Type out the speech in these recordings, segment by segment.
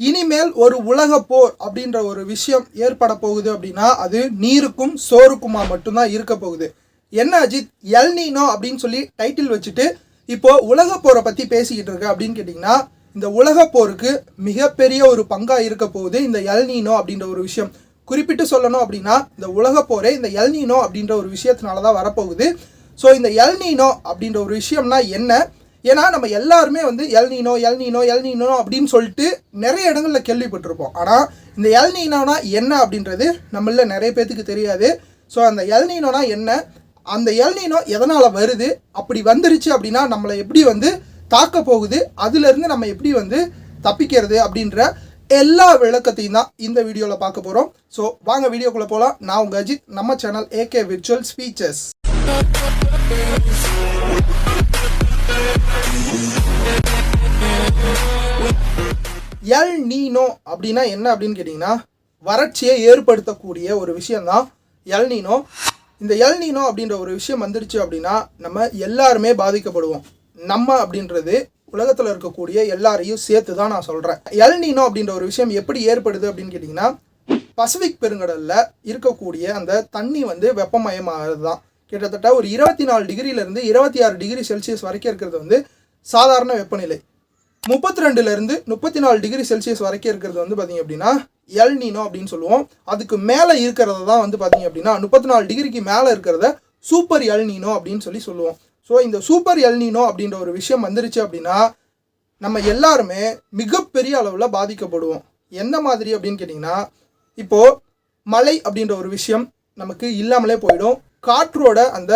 இனிமேல் ஒரு உலக போர் அப்படின்ற ஒரு விஷயம் ஏற்பட போகுது அப்படின்னா அது நீருக்கும் சோறுக்குமா மட்டும்தான் இருக்க போகுது. என்ன அஜித்? எல் நீனோ அப்படின்னு சொல்லி டைட்டில் வச்சுட்டு இப்போ உலக போரை பற்றி பேசிக்கிட்டு இருக்க அப்படின்னு கேட்டிங்கன்னா இந்த உலக போருக்கு மிகப்பெரிய ஒரு பங்காக இருக்க போகுது இந்த எல் நீனோ அப்படின்ற ஒரு விஷயம். குறிப்பிட்டு சொல்லணும் அப்படின்னா இந்த உலக போரே இந்த எல் நீனோ அப்படின்ற ஒரு விஷயத்தினால தான் வரப்போகுது. ஸோ இந்த எல் நீனோ அப்படின்ற ஒரு விஷயம்னா என்ன? ஏன்னா நம்ம எல்லாருமே வந்து எல்நீனோ எல்நீனோ எல்நீனோ அப்படின்னு சொல்லிட்டு நிறைய இடங்களில் கேள்விப்பட்டிருப்போம். ஆனால் இந்த எல்நீனோனா என்ன அப்படின்றது நம்மள நிறைய பேர்த்துக்கு தெரியாது. ஸோ அந்த எல்நீனோனா என்ன? அந்த எல்நீனோ எதனால் வருது? அப்படி வந்துருச்சு அப்படின்னா நம்மளை எப்படி வந்து தாக்க போகுது? அதுலேருந்து நம்ம எப்படி வந்து தப்பிக்கிறது அப்படின்ற எல்லா விளக்கத்தையும் தான் இந்த வீடியோவில் பார்க்க போகிறோம் ஸோ வாங்க வீடியோக்குள்ளே போகலாம் நான் உங்கள் அஜித். நம்ம channel AK virtual speeches El Nino அப்படின்னா என்ன அப்படின்னு கேட்டிங்கன்னா வறட்சியை ஏற்படுத்தக்கூடிய ஒரு விஷயந்தான் எல் நீனோ இந்த எல் நீனோ அப்படின்ற ஒரு விஷயம் வந்துடுச்சு அப்படின்னா நம்ம எல்லாருமே பாதிக்கப்படுவோம். நம்ம அப்படின்றது உலகத்தில் இருக்கக்கூடிய எல்லாரையும் சேர்த்து தான் நான் சொல்கிறேன் எல் நீனோ அப்படின்ற ஒரு விஷயம் எப்படி ஏற்படுது அப்படின்னு கேட்டிங்கன்னா பசிபிக் பெருங்கடலில் இருக்கக்கூடிய அந்த தண்ணி வந்து வெப்பமயமாகிறது தான் கிட்டத்தட்ட ஒரு இருபத்தி நாலு டிகிரியிலேருந்து இருபத்தி ஆறு டிகிரி செல்சியஸ் வரைக்கும் இருக்கிறது வந்து சாதாரண வெப்பநிலை. முப்பத்தி ரெண்டுலேருந்து முப்பத்தி நாலு டிகிரி செல்சியஸ் வரைக்கும் இருக்கிறது வந்து பார்த்திங்க அப்படின்னா எல் நீனோ அப்படின்னு சொல்லுவோம். அதுக்கு மேலே இருக்கிறத தான் வந்து பார்த்தீங்க அப்படின்னா முப்பத்தி நாலு டிகிரிக்கு மேலே இருக்கிறத சூப்பர் எல் நீனோ அப்படின்னு சொல்லி சொல்லுவோம். ஸோ இந்த சூப்பர் எல் நீனோ அப்படின்ற ஒரு விஷயம் வந்துருச்சு அப்படின்னா நம்ம எல்லாருமே மிகப்பெரிய அளவில் பாதிக்கப்படுவோம். எந்த மாதிரி அப்படின்னு கேட்டிங்கன்னா இப்போது மழை அப்படின்ற ஒரு விஷயம் நமக்கு இல்லாமலே போயிடும். காற்றோட அந்த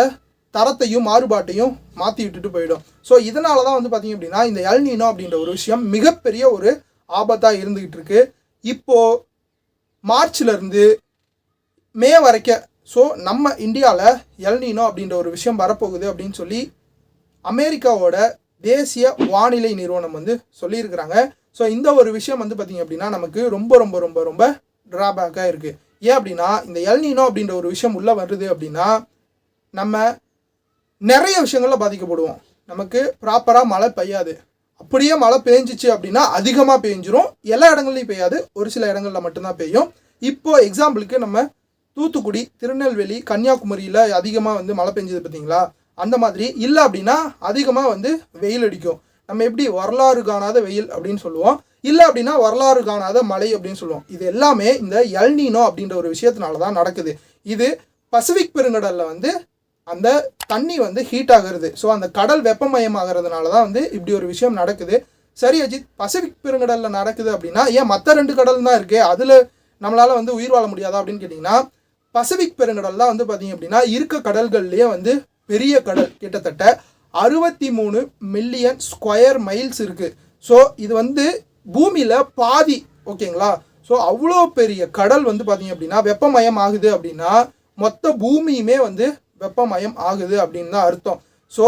தரத்தையும் மாறுபாட்டையும் மாற்றி விட்டுட்டு போயிடும். ஸோ இதனால தான் வந்து பார்த்தீங்க அப்படின்னா இந்த எல்நீனோ அப்படின்ற ஒரு விஷயம் மிகப்பெரிய ஒரு ஆபத்தாக இருந்துக்கிட்டு இருக்கு. இப்போது மார்ச்லேருந்து மே வரைக்கும் ஸோ நம்ம இந்தியாவில் எல்நீனோ அப்படின்ற ஒரு விஷயம் வரப்போகுது அப்படின்னு சொல்லி அமெரிக்காவோட தேசிய வானிலை நிறுவனம் வந்து சொல்லியிருக்கிறாங்க. ஸோ இந்த ஒரு விஷயம் வந்து பார்த்திங்க அப்படின்னா நமக்கு ரொம்ப ரொம்ப ரொம்ப ரொம்ப ட்ராபேக்காக இருக்குது ஏன் அப்படின்னா இந்த எல்நீனோ அப்படின்ற ஒரு விஷயம் உள்ளே வருது அப்படின்னா நம்ம நிறைய விஷயங்களில் பாதிக்கப்படுவோம். நமக்கு ப்ராப்பராக மழை பெய்யாது. அப்படியே மழை பெஞ்சிச்சு அப்படின்னா அதிகமாக பெஞ்சிரும். எல்லா இடங்கள்லையும் பெய்யாது. ஒரு சில இடங்களில் மட்டும்தான் பெய்யும். இப்போது எக்ஸாம்பிளுக்கு நம்ம தூத்துக்குடி திருநெல்வேலி கன்னியாகுமரியில் அதிகமாக வந்து மழை பெஞ்சது பார்த்தீங்களா? அந்த மாதிரி இல்லை அப்படின்னா அதிகமாக வந்து வெயில் அடிக்கும். நம்ம எப்படி வரலாறு காணாத வெயில் அப்படின்னு சொல்லுவோம். இல்லை அப்படின்னா வரலாறு காணாத மழை அப்படின்னு சொல்லுவோம். இது எல்லாமே இந்த எல்னினோ அப்படின்ற ஒரு விஷயத்தினால தான் நடக்குது. இது பசிபிக் பெருங்கடலில் வந்து அந்த தண்ணி வந்து ஹீட் ஆகிறது. ஸோ அந்த கடல் வெப்பமயமாகிறதுனால தான் வந்து இப்படி ஒரு விஷயம் நடக்குது. சரி அஜித் பசிபிக் பெருங்கடலில் நடக்குது அப்படின்னா ஏன் மற்ற ரெண்டு கடல் தான் இருக்கே? அதில் நம்மளால் வந்து உயிர் வாழ முடியாதா அப்படின்னு கேட்டிங்கன்னா பசிபிக் பெருங்கடல் தான் வந்து பார்த்தீங்க அப்படின்னா இருக்க கடல்கள்லேயே வந்து பெரிய கடல் கிட்டத்தட்ட அறுபத்தி மூணு மில்லியன் ஸ்கொயர் மைல்ஸ் இருக்குது ஸோ இது வந்து பூமியில் பாதி ஓகேங்களா? ஸோ அவ்வளோ பெரிய கடல் வந்து பார்த்தீங்க அப்படின்னா வெப்பமயம் ஆகுது அப்படின்னா மொத்த பூமியுமே வந்து வெப்பமயம் ஆகுது அப்படின்னு தான் அர்த்தம். ஸோ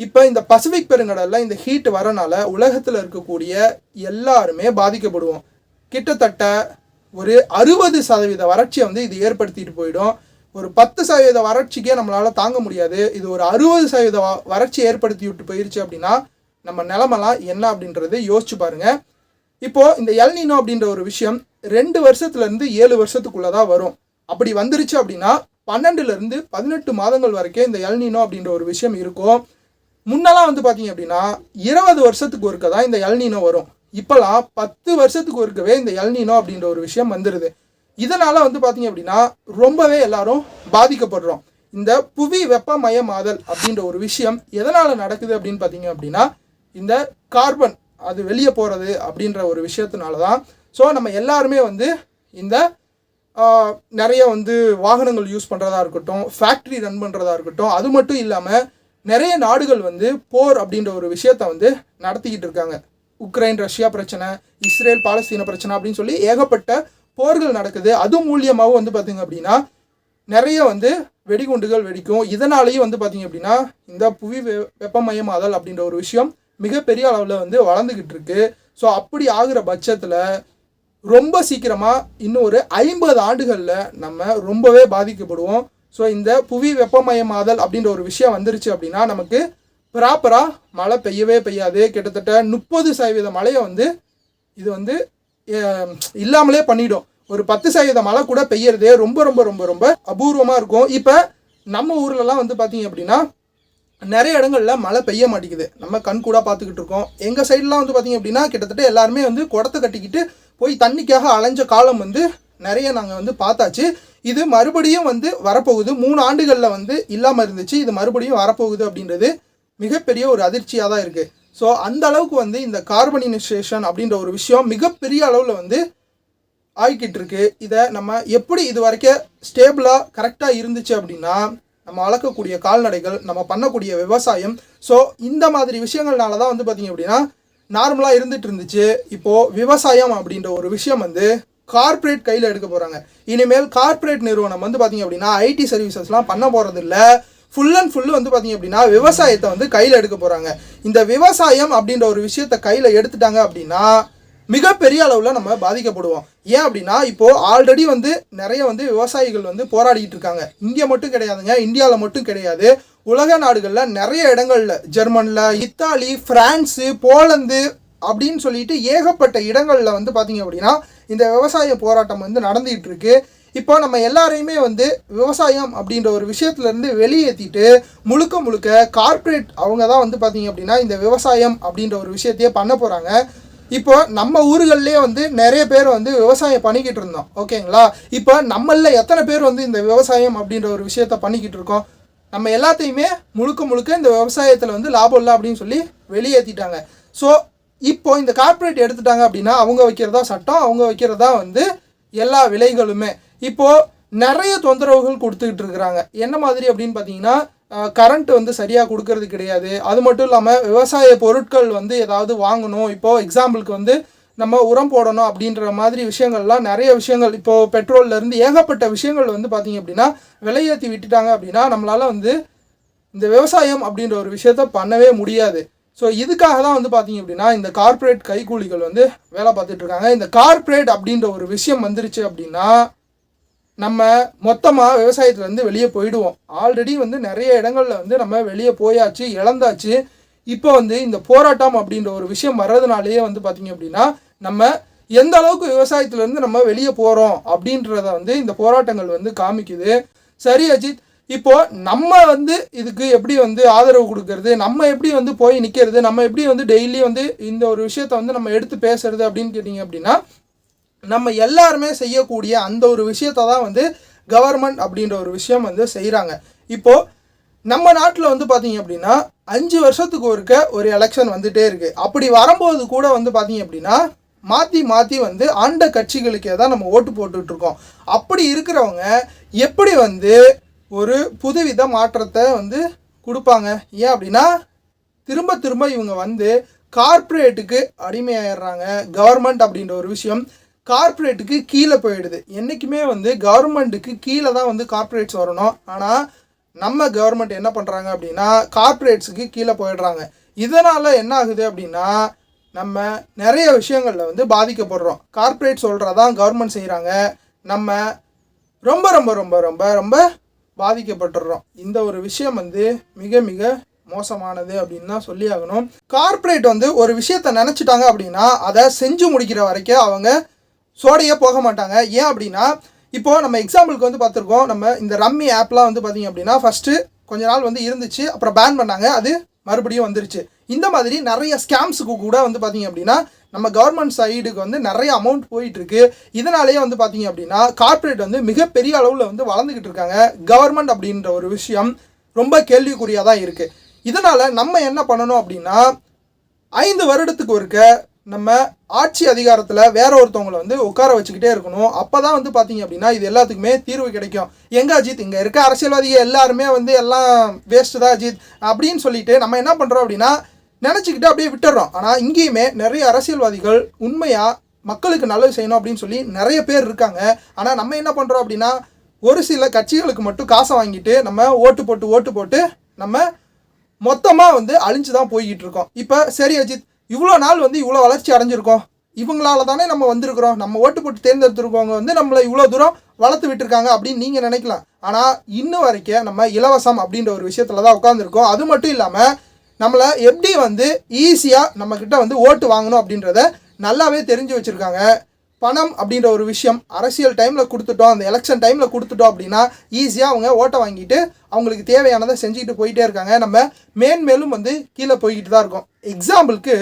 இப்போ இந்த பசிபிக் பெருங்கடலில் இந்த ஹீட் வரனால உலகத்தில் இருக்கக்கூடிய எல்லாருமே பாதிக்கப்படுவோம். கிட்டத்தட்ட ஒரு அறுபது சதவீத வறட்சியை வந்து இது ஏற்படுத்திட்டு போயிடும். ஒரு பத்து சதவீத வறட்சிக்கே நம்மளால் தாங்க முடியாது. இது ஒரு அறுபது சதவீத வறட்சி ஏற்படுத்தி விட்டு போயிருச்சு அப்படின்னா நம்ம நிலமெல்லாம் என்ன அப்படின்றது யோசிச்சு பாருங்கள் இப்போது இந்த எல்னினோ அப்படின்ற ஒரு விஷயம் ரெண்டு வருஷத்துல இருந்து ஏழு வருஷத்துக்குள்ளே தான் வரும். அப்படி வந்துருச்சு அப்படின்னா பன்னெண்டுலேருந்து பதினெட்டு மாதங்கள் வரைக்கும் இந்த எல்னினோ அப்படின்ற ஒரு விஷயம் இருக்கும். முன்னெல்லாம் வந்து பார்த்தீங்க அப்படின்னா இருபது வருஷத்துக்கு ஒருக்க தான் இந்த எல்னினோ வரும். இப்போலாம் பத்து வருஷத்துக்கு ஒருக்கவே இந்த எல்னினோ அப்படின்ற ஒரு விஷயம் வந்துடுது இதனால் வந்து பார்த்தீங்க அப்படின்னா ரொம்பவே எல்லாரும் பாதிக்கப்படுறோம். இந்த புவி வெப்பமயமாதல் அப்படின்ற ஒரு விஷயம் எதனால் நடக்குது அப்படின்னு பார்த்தீங்க அப்படின்னா இந்த கார்பன் அது வெளியே போகிறது அப்படின்ற ஒரு விஷயத்தினால தான் ஸோ நம்ம எல்லாருமே வந்து இந்த நிறைய வந்து வாகனங்கள் யூஸ் பண்ணுறதா இருக்கட்டும் ஃபேக்ட்ரி ரன் பண்ணுறதா இருக்கட்டும் அது மட்டும் இல்லாமல் நிறைய நாடுகள் வந்து போர் அப்படின்ற ஒரு விஷயத்த வந்து நடத்திக்கிட்டு இருக்காங்க. உக்ரைன் ரஷ்யா பிரச்சனை இஸ்ரேல் பாலஸ்தீன பிரச்சனை அப்படின்னு சொல்லி ஏகப்பட்ட போர்கள் நடக்குது. அது மூலியமாகவும் வந்து பார்த்திங்க அப்படின்னா நிறைய வந்து வெடிகுண்டுகள் வெடிக்கும். இதனாலேயும் வந்து பார்த்தீங்க அப்படின்னா இந்த புவி வெ- வெப்பமயமாதல் அப்படின்ற ஒரு விஷயம் மிகப்பெரிய அளவில் வந்து வளர்ந்துக்கிட்டு இருக்கு ஸோ அப்படி ஆகிற பட்சத்தில் ரொம்ப சீக்கிரமாக இன்னும் ஒரு ஐம்பது ஆண்டுகளில் நம்ம ரொம்பவே பாதிக்கப்படுவோம். ஸோ இந்த புவி வெப்பமயமாதல் அப்படின்ற ஒரு விஷயம் வந்துருச்சு அப்படின்னா நமக்கு ப்ராப்பராக மழை பெய்யவே பெய்யாது. கிட்டத்தட்ட முப்பது சதவீத மழையை வந்து இது வந்து இல்லாமலே பண்ணிடும். ஒரு பத்து சதவீத மழை கூட பெய்யறதே ரொம்ப ரொம்ப ரொம்ப ரொம்ப அபூர்வமாக இருக்கும். இப்போ நம்ம ஊர்லலாம் வந்து பார்த்தீங்க அப்படின்னா நிறைய இடங்கள்ல மழை பெய்ய மாட்டேங்குது. நம்ம கண் கூட பார்த்துக்கிட்டு இருக்கோம். எங்கள் சைட்லாம் வந்து பார்த்திங்க அப்படின்னா கிட்டத்தட்ட எல்லாருமே வந்து குடத்தை கட்டிக்கிட்டு போய் தண்ணிக்காக அலைஞ்ச காலம் வந்து நிறைய நாங்கள் வந்து பார்த்தாச்சு. இது மறுபடியும் வந்து வரப்போகுது. மூணு ஆண்டுகளில் வந்து இல்லாமல் இருந்துச்சு. இது மறுபடியும் வரப்போகுது அப்படின்றது மிகப்பெரிய ஒரு அதிர்ச்சியாக தான் இருக்குது ஸோ அந்த அளவுக்கு வந்து இந்த கார்பனினைசேஷன் அப்படின்ற ஒரு விஷயம் மிகப்பெரிய அளவில் வந்து ஆகிக்கிட்டு இருக்கு. இதை நம்ம எப்படி இது வரைக்கும் ஸ்டேபிளாக கரெக்டாக இருந்துச்சு அப்படின்னா நம்ம அளக்கக்கூடிய கால்நடைகள் நம்ம பண்ணக்கூடிய விவசாயம். ஸோ இந்த மாதிரி விஷயங்கள்னால தான் வந்து பார்த்திங்க அப்படின்னா நார்மலாக இருந்துட்டு இருந்துச்சு. இப்போது விவசாயம் அப்படின்ற ஒரு விஷயம் வந்து கார்ப்பரேட் கையில் எடுக்க போகிறாங்க இனிமேல் கார்ப்பரேட் நிறுவனம் வந்து பார்த்திங்க அப்படின்னா ஐடி சர்வீசஸ்லாம் பண்ண போகிறது இல்லை ஃபுல் அண்ட் ஃபுல்லு வந்து பார்த்திங்க அப்படின்னா விவசாயத்தை வந்து கையில் எடுக்க போகிறாங்க இந்த விவசாயம் அப்படின்ற ஒரு விஷயத்தை கையில் எடுத்துட்டாங்க அப்படின்னா மிகப்பெரிய அளவில் நம்ம பாதிக்கப்படுவோம். ஏன் அப்படின்னா இப்போ ஆல்ரெடி வந்து நிறைய வந்து விவசாயிகள் வந்து போராடிக்கிட்டு இருக்காங்க. இங்கே மட்டும் கிடையாதுங்க இந்தியாவில் மட்டும் கிடையாது. உலக நாடுகளில் நிறைய இடங்கள்ல ஜெர்மனில் இத்தாலி ஃப்ரான்ஸு போலந்து அப்படின்னு சொல்லிட்டு ஏகப்பட்ட இடங்களில் வந்து பார்த்தீங்க அப்படின்னா இந்த விவசாய போராட்டம் வந்து நடந்துகிட்டு இருக்கு. இப்போ நம்ம எல்லாரையுமே வந்து விவசாயம் அப்படின்ற ஒரு விஷயத்துலேருந்து வெளியேற்றிட்டு முழுக்க முழுக்க கார்ப்பரேட் அவங்க தான் வந்து பார்த்தீங்க அப்படின்னா இந்த விவசாயம் அப்படின்ற ஒரு விஷயத்தையே பண்ண போகிறாங்க இப்போ நம்ம ஊர்கள்லேயே வந்து நிறைய பேர் வந்து விவசாயம் பண்ணிக்கிட்டு இருந்தோம். ஓகேங்களா? இப்போ நம்மள எத்தனை பேர் வந்து இந்த விவசாயம் அப்படின்ற ஒரு விஷயத்த பண்ணிக்கிட்டு இருக்கோம்? நம்ம எல்லாத்தையுமே முழுக்க முழுக்க இந்த விவசாயத்தில் வந்து லாபம் இல்லை அப்படின்னு சொல்லி வெளியேற்றிட்டாங்க ஸோ இப்போ இந்த கார்ப்பரேட் எடுத்துட்டாங்க அப்படின்னா அவங்க வைக்கிறதா சட்டம் அவங்க வைக்கிறதா வந்து எல்லா விலைகளுமே. இப்போது நிறைய தொந்தரவுகள் கொடுத்துக்கிட்டு இருக்கிறாங்க. என்ன மாதிரி அப்படின்னு பார்த்தீங்கன்னா கரண்ட் வந்து சரியாக கொடுக்கறது கிடையாது. அது மட்டும் இல்லாமல் விவசாய பொருட்கள் வந்து ஏதாவது வாங்கணும். இப்போது எக்ஸாம்பிளுக்கு வந்து நம்ம உரம் போடணும் அப்படின்ற மாதிரி விஷயங்கள்லாம் நிறைய விஷயங்கள் இப்போது பெட்ரோல்லேருந்து ஏகப்பட்ட விஷயங்கள் வந்து பார்த்திங்க அப்படின்னா விலையேற்றி விட்டுட்டாங்க அப்படின்னா நம்மளால் வந்து இந்த விவசாயம் அப்படின்ற ஒரு விஷயத்த பண்ணவே முடியாது. ஸோ இதுக்காக தான் வந்து பார்த்தீங்க அப்படின்னா இந்த கார்ப்பரேட் கைக்கூலிகள் வந்து வேலை பார்த்துட்ருக்காங்க இந்த கார்ப்பரேட் அப்படின்ற ஒரு விஷயம் வந்துருச்சு அப்படின்னா நம்ம மொத்தமாக விவசாயத்துலேருந்து வெளியே போயிடுவோம். ஆல்ரெடி வந்து நிறைய இடங்கள்ல வந்து நம்ம வெளியே போயாச்சு இழந்தாச்சு. இப்போ வந்து இந்த போராட்டம் அப்படின்ற ஒரு விஷயம் வர்றதுனாலேயே வந்து பார்த்திங்க அப்படின்னா நம்ம எந்த அளவுக்கு விவசாயத்துலேருந்து நம்ம வெளியே போகிறோம் அப்படின்றத வந்து இந்த போராட்டங்கள் வந்து காமிக்குது. சரி அஜித். இப்போ நம்ம வந்து இதுக்கு எப்படி வந்து ஆதரவு கொடுக்கறது? நம்ம எப்படி வந்து போய் நிற்கிறது நம்ம எப்படி வந்து டெய்லி வந்து இந்த ஒரு விஷயத்த வந்து நம்ம எடுத்து பேசுறது அப்படின்னு கேட்டிங்க அப்படின்னா நம்ம எல்லாருமே செய்யக்கூடிய அந்த ஒரு விஷயத்தை தான் வந்து கவர்மெண்ட் அப்படின்ற ஒரு விஷயம் வந்து செய்கிறாங்க இப்போது நம்ம நாட்டில் வந்து பார்த்தீங்க அப்படின்னா அஞ்சு வருஷத்துக்கு ஒருக்க ஒரு எலெக்ஷன் வந்துகிட்டே இருக்குது அப்படி வரும்போது கூட வந்து பார்த்தீங்க அப்படின்னா மாற்றி மாற்றி வந்து ஆண்ட கட்சிகளுக்கே தான் நம்ம ஓட்டு போட்டுட்ருக்கோம் அப்படி இருக்கிறவங்க எப்படி வந்து ஒரு புதுவித மாற்றத்தை வந்து கொடுப்பாங்க? ஏன் அப்படின்னா திரும்ப திரும்ப இவங்க வந்து கார்ப்பரேட்டுக்கு அடிமையாயிடுறாங்க. கவர்மெண்ட் அப்படின்ற ஒரு விஷயம் கார்ப்பரேட்டுக்கு கீழே போயிடுது. என்றைக்குமே வந்து கவர்மெண்ட்டுக்கு கீழே தான் வந்து கார்ப்பரேட்ஸ் வரணும். ஆனால் நம்ம கவர்மெண்ட் என்ன பண்ணுறாங்க அப்படின்னா கார்ப்பரேட்ஸுக்கு கீழே போயிடுறாங்க. இதனால் என்ன ஆகுது அப்படின்னா நம்ம நிறைய விஷயங்களில் வந்து பாதிக்கப்படுறோம். கார்ப்பரேட் சொல்கிறதான் கவர்மெண்ட் செய்கிறாங்க நம்ம ரொம்ப ரொம்ப ரொம்ப ரொம்ப ரொம்ப பாதிக்கப்பட்டுடுறோம். இந்த ஒரு விஷயம் வந்து மிக மிக மோசமானது அப்படின்னு தான் சொல்லி ஆகணும். கார்ப்பரேட் வந்து ஒரு விஷயத்த நினச்சிட்டாங்க அப்படின்னா அதை செஞ்சு முடிக்கிற வரைக்கும் அவங்க சோடையே போக மாட்டாங்க. ஏன் அப்படின்னா இப்போ நம்ம எக்ஸாம்பிளுக்கு வந்து பார்த்துருக்கோம். நம்ம இந்த ரம்மி ஆப்லாம் வந்து பார்த்தீங்க அப்படின்னா ஃபஸ்ட்டு கொஞ்ச நாள் வந்து இருந்துச்சு. அப்புறம் பேன் பண்ணாங்க. அது மறுபடியும் வந்துருச்சு. இந்த மாதிரி நிறைய ஸ்கேம்ஸுக்கு கூட வந்து பார்த்தீங்க அப்படின்னா நம்ம கவர்மெண்ட் சைடுக்கு வந்து நிறைய அமௌண்ட் போயிட்டுருக்கு. இதனாலேயே வந்து பார்த்தீங்க அப்படின்னா கார்ப்பரேட் வந்து மிகப்பெரிய அளவில் வந்து வளர்ந்துக்கிட்டு இருக்காங்க. கவர்மெண்ட் அப்படின்ற ஒரு விஷயம் ரொம்ப கேள்விக்குறியாக தான் இருக்குது இதனால் நம்ம என்ன பண்ணணும் அப்படின்னா ஐந்து வருடத்துக்கு ஒருக்க நம்ம ஆட்சி அதிகாரத்தில் வேற ஒருத்தவங்களை வந்து உட்கார வச்சுக்கிட்டே இருக்கணும். அப்போ தான் வந்து பார்த்தீங்க அப்படின்னா இது எல்லாத்துக்குமே தீர்வு கிடைக்கும். எங்க அஜித்? இங்கே இருக்க அரசியல்வாதிகள் எல்லாருமே வந்து எல்லாம் வேஸ்ட்டு தான் அஜித். அப்படின்னு சொல்லிட்டு நம்ம என்ன பண்ணுறோம் அப்படின்னா நினச்சிக்கிட்டு அப்படியே விட்டுறோம். ஆனால் இங்கேயுமே நிறைய அரசியல்வாதிகள் உண்மையாக மக்களுக்கு நல்லது செய்யணும் அப்படின்னு சொல்லி நிறைய பேர் இருக்காங்க. ஆனால் நம்ம என்ன பண்ணுறோம் அப்படின்னா ஒரு சில கட்சிகளுக்கு மட்டும் காசை வாங்கிட்டு நம்ம ஓட்டு போட்டு ஓட்டு போட்டு நம்ம மொத்தமாக வந்து அழிஞ்சு தான் போய்கிட்டு இருக்கோம். இப்போ சரி அஜித் இவ்வளோ நாள் வந்து இவ்வளோ வளர்ச்சி அடைஞ்சிருக்கோம். இவங்களால தானே நம்ம வந்திருக்கிறோம். நம்ம ஓட்டு போட்டு தேர்ந்தெடுத்திருக்கவங்க வந்து நம்மளை இவ்வளோ தூரம் வளர்த்து விட்டுருக்காங்க அப்படின்னு நீங்கள் நினைக்கலாம். ஆனால் இன்னும் வரைக்கும் நம்ம இலவசம் அப்படின்ற ஒரு விஷயத்தில் தான் உட்காந்துருக்கோம் அது மட்டும் இல்லாமல் நம்மளை எப்படி வந்து ஈஸியாக நம்மக்கிட்ட வந்து ஓட்டு வாங்கணும் அப்படின்றத நல்லாவே தெரிஞ்சு வச்சுருக்காங்க. பணம் அப்படின்ற ஒரு விஷயம் அரசியல் டைமில் கொடுத்துட்டோம் அந்த எலெக்ஷன் டைமில் கொடுத்துட்டோம் அப்படின்னா ஈஸியாக அவங்க ஓட்டை வாங்கிட்டு அவங்களுக்கு தேவையானதை செஞ்சுக்கிட்டு போயிட்டே இருக்காங்க. நம்ம மேன்மேலும் வந்து கீழே போய்கிட்டு தான் இருக்கோம். எக்ஸாம்பிளுக்கு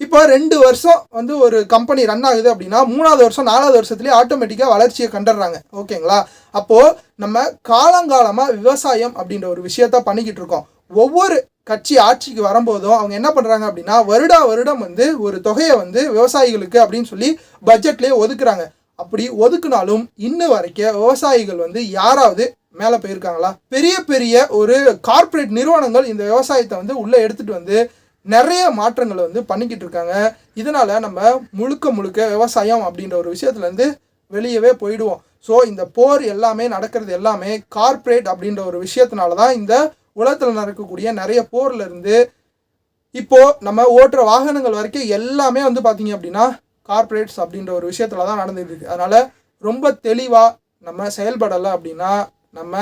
இப்போ ரெண்டு வருஷம் வந்து ஒரு கம்பெனி ரன் ஆகுது அப்படின்னா மூணாவது வருஷம் நாலாவது வருஷத்துலேயே ஆட்டோமேட்டிக்காக வளர்ச்சியை கண்டுடுறாங்க ஓகேங்களா அப்போது நம்ம காலங்காலமாக விவசாயம் அப்படின்ற ஒரு விஷயத்த பண்ணிக்கிட்டு இருக்கோம். ஒவ்வொரு கட்சி ஆட்சிக்கு வரும்போதும் அவங்க என்ன பண்ணுறாங்க அப்படின்னா வருடா வருடம் வந்து ஒரு தொகையை வந்து விவசாயிகளுக்கு அப்படின்னு சொல்லி பட்ஜெட்லேயே ஒதுக்குறாங்க. அப்படி ஒதுக்குனாலும் இன்ன வரைக்கும் விவசாயிகள் வந்து யாராவது மேலே போயிருக்காங்களா? பெரிய பெரிய ஒரு கார்ப்பரேட் நிறுவனங்கள் இந்த விவசாயத்தை வந்து உள்ளே எடுத்துகிட்டு வந்து நிறைய மாற்றங்களை வந்து பண்ணிக்கிட்டு இருக்காங்க. இதனால் நம்ம முழுக்க முழுக்க விவசாயம் அப்படின்ற ஒரு விஷயத்துலேருந்து வெளியவே போயிடுவோம். ஸோ இந்த போர் எல்லாமே நடக்கிறது எல்லாமே கார்ப்பரேட் அப்படின்ற ஒரு விஷயத்தினால தான் இந்த உலகத்தில் நடக்கக்கூடிய நிறைய போரில் இருந்து இப்போது நம்ம ஓட்டுற வாகனங்கள் வரைக்கும் எல்லாமே வந்து பார்த்தீங்க அப்படின்னா கார்ப்பரேட்ஸ் அப்படின்ற ஒரு விஷயத்துல தான் நடந்துட்டு இருக்குது அதனால் ரொம்ப தெளிவாக நம்ம செயல்படலை அப்படின்னா நம்ம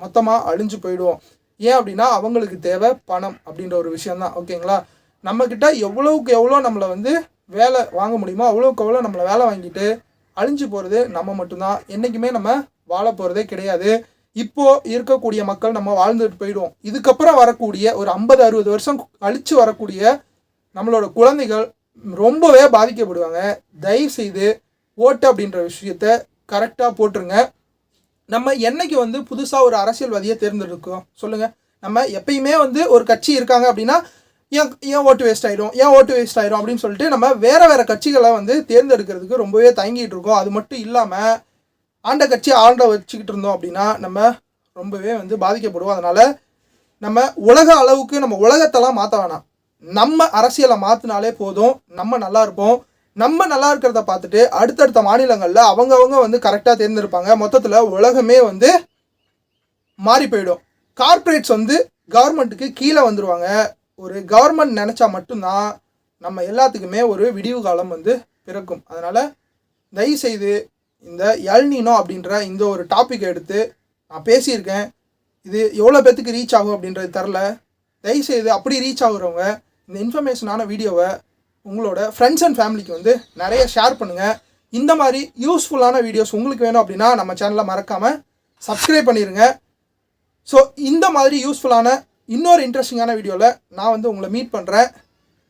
மொத்தமாக அழிஞ்சு போயிடுவோம். ஏன் அப்படின்னா அவங்களுக்கு தேவை பணம் அப்படின்ற ஒரு விஷயந்தான் ஓகேங்களா? நம்மக்கிட்ட எவ்வளோவுக்கு எவ்வளோ நம்மளை வந்து வேலை வாங்க முடியுமோ அவ்வளோக்கு எவ்வளோ நம்மளை வேலை வாங்கிட்டு அழிஞ்சு போகிறது நம்ம மட்டும்தான். என்றைக்குமே நம்ம வாழ போகிறதே கிடையாது. இப்போ இருக்கக்கூடிய மக்கள் நம்ம வாழ்ந்துட்டு போயிடுவோம். இதுக்கப்புறம் வரக்கூடிய ஒரு ஐம்பது அறுபது வருஷம் கழிச்சு வரக்கூடிய நம்மளோட குழந்தைகள் ரொம்பவே பாதிக்கப்படுவாங்க. தயவு செய்து ஓட்டு அப்படின்ற விஷயத்த கரெக்டாக போட்டுருங்க. நம்ம என்னைக்கு வந்து புதுசாக ஒரு அரசியல்வாதியை தேர்ந்தெடுக்கோம் சொல்லுங்கள் நம்ம எப்பயுமே வந்து ஒரு கட்சி இருக்காங்க அப்படின்னா ஏன் ஏன் ஓட்டு வேஸ்ட் ஆயிடும்? ஏன் ஓட்டு வேஸ்ட் ஆகிடும் அப்படின்னு சொல்லிட்டு நம்ம வேறு வேற கட்சிகளை வந்து தேர்ந்தெடுக்கிறதுக்கு ரொம்பவே தயங்கிட்டு இருக்கோம். அது மட்டும் இல்லாமல் ஆண்ட கட்சி ஆண்ட வச்சுக்கிட்டு இருந்தோம் அப்படின்னா நம்ம ரொம்பவே வந்து பாதிக்கப்படுவோம். அதனால் நம்ம உலக அளவுக்கு நம்ம உலகத்தெல்லாம் மாற்ற வேணாம். நம்ம அரசியலை மாற்றினாலே போதும். நம்ம நல்லா இருப்போம். நம்ம நல்லா இருக்கிறத பார்த்துட்டு அடுத்தடுத்த மாநிலங்களில் அவங்கவுங்க வந்து கரெக்டாக தேர்ந்தெடுப்பாங்க. மொத்தத்தில் உலகமே வந்து மாறி போயிடும். கார்ப்பரேட்ஸ் வந்து கவர்மெண்ட்டுக்கு கீழே வந்துடுவாங்க ஒரு கவர்மெண்ட் நினச்சா மட்டும்தான் நம்ம எல்லாத்துக்குமே ஒரு விடிவு காலம் வந்து பிறக்கும். அதனால் தயவுசெய்து இந்த எல்னினோ அப்படின்ற இந்த ஒரு டாபிக் எடுத்து நான் பேசியிருக்கேன். இது எவ்வளோ பேத்துக்கு ரீச் ஆகும் அப்படின்றது தெரில தயவுசெய்து அப்படி ரீச் ஆகுறவங்க இந்த இன்ஃபர்மேஷனான வீடியோவை உங்களோட ஃப்ரெண்ட்ஸ் அண்ட் ஃபேமிலிக்கு வந்து நிறைய ஷேர் பண்ணுங்கள் இந்த மாதிரி யூஸ்ஃபுல்லான வீடியோஸ் உங்களுக்கு வேணும் அப்படின்னா நம்ம சேனலை மறக்காமல் சப்ஸ்கிரைப் பண்ணிடுங்க ஸோ இந்த மாதிரி யூஸ்ஃபுல்லான இன்னொரு இன்ட்ரெஸ்டிங்கான வீடியோவில் நான் வந்து உங்களை மீட் பண்ணுறேன்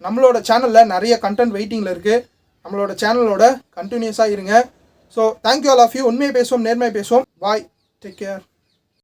நம்மளோட சேனலில் நிறைய கண்டென்ட் வெயிட்டிங்கில் இருக்குது நம்மளோட சேனலோட கண்டினியூஸாக இருங்க. So thank you all of you உண்மையை பேசுவோம் நேர்மையை பேசுவோம். Bye take care